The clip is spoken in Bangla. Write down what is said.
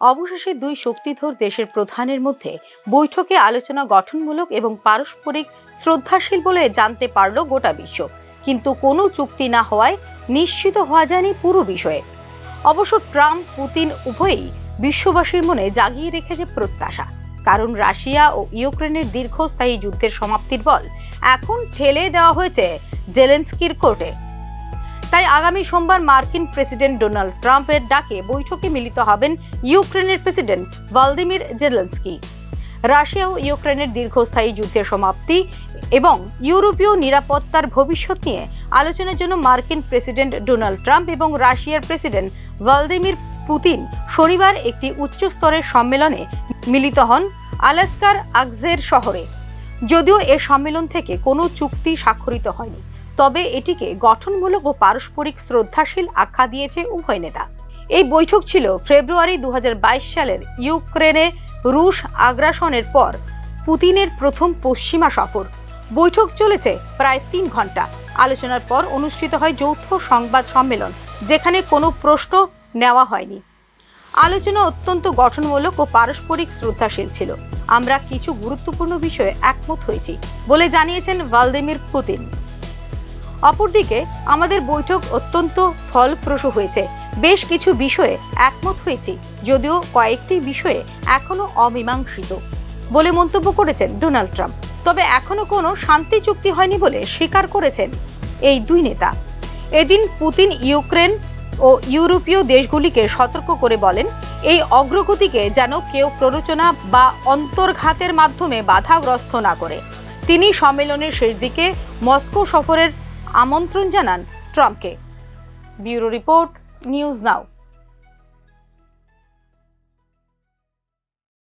অবশেষে দুই শক্তিধর দেশের প্রধানের মধ্যে বৈঠকে আলোচনা গঠনমূলক এবং পারস্পরিক শ্রদ্ধাশীল বলে জানতে পারল গোটা বিশ্ব। কিন্তু কোনো চুক্তি না হওয়ায় নিশ্চিত হওয়া যায়নি পুরো বিষয়ে। অবশ্য ট্রাম্প, পুতিন উভয়ই বিশ্ববাসীর মনে জাগিয়ে রেখেছে প্রত্যাশা। কারণ রাশিয়া ও ইউক্রেনের দীর্ঘস্থায়ী যুদ্ধের সমাপ্তির বল এখন ঠেলে দেওয়া হয়েছে জেলেন্সকির কোর্টে। তাই আগামী সোমবার মার্কিন প্রেসিডেন্ট ডোনাল্ড ট্রাম্পের ডাকে বৈঠকে মিলিত হবেন ইউক্রেনের প্রেসিডেন্ট ভলদিমির জেলেন্সকি। রাশিয়া ও ইউক্রেনের দীর্ঘস্থায়ী যুদ্ধের সমাপ্তি এবং ইউরোপীয় নিরাপত্তার ভবিষ্যৎ নিয়ে আলোচনার জন্য মার্কিন প্রেসিডেন্ট ডোনাল্ড ট্রাম্প এবং রাশিয়ার প্রেসিডেন্ট ভলদিমির পুতিন শনিবার একটি উচ্চ স্তরের সম্মেলনে মিলিত হন আলাস্কার আগজের শহরে। যদিও এ সম্মেলন থেকে কোনো চুক্তি স্বাক্ষরিত হয়নি। তবে এটিকে গঠনমূলক ও পারস্পরিক শ্রদ্ধাশীল আখ্যা দিয়েছে উভয় নেতা। এই বৈঠক ছিল ফেব্রুয়ারি দুহাজার বাইশ সালের ইউক্রেনে রুশ আগ্রাসনের পর পুতিনের প্রথম পশ্চিমা সফর। বৈঠক চলেছে প্রায় তিন ঘণ্টা আলোচনার পর অনুষ্ঠিত হয় যৌথ সংবাদ সম্মেলন, যেখানে কোনো প্রশ্ন নেওয়া হয়নি। আলোচনা অত্যন্ত গঠনমূলক ও পারস্পরিক শ্রদ্ধাশীল ছিল। আমরা কিছু গুরুত্বপূর্ণ বিষয়ে একমত হয়েছি, বলে জানিয়েছেন ভ্লাদিমির পুতিন। অপরদিকে আমাদের বৈঠক অত্যন্ত ফলপ্রসূ হয়েছে। বেশ কিছু বিষয়ে একমত হয়েছি, যদিও কয়েকটি বিষয়ে এখনও অমীমাংসিত বলে মন্তব্য করেছেন ডোনাল্ড ট্রাম্প। তবে এখনও কোনো শান্তি চুক্তি হয়নি বলে স্বীকার করেছেন এই দুই নেতা। এদিন পুতিন ইউক্রেন ও ইউরোপীয় দেশগুলিকে সতর্ক করে বলেন, এই অগ্রগতিকে যেন কেউ প্ররোচনা বা অন্তর্ঘাতের মাধ্যমে বাধাগ্রস্ত না করে। তিনি সম্মেলনের শেষ দিকে মস্কো সফরের আমন্ত্রণ জানান ট্রাম্পকে। Bureau report news now.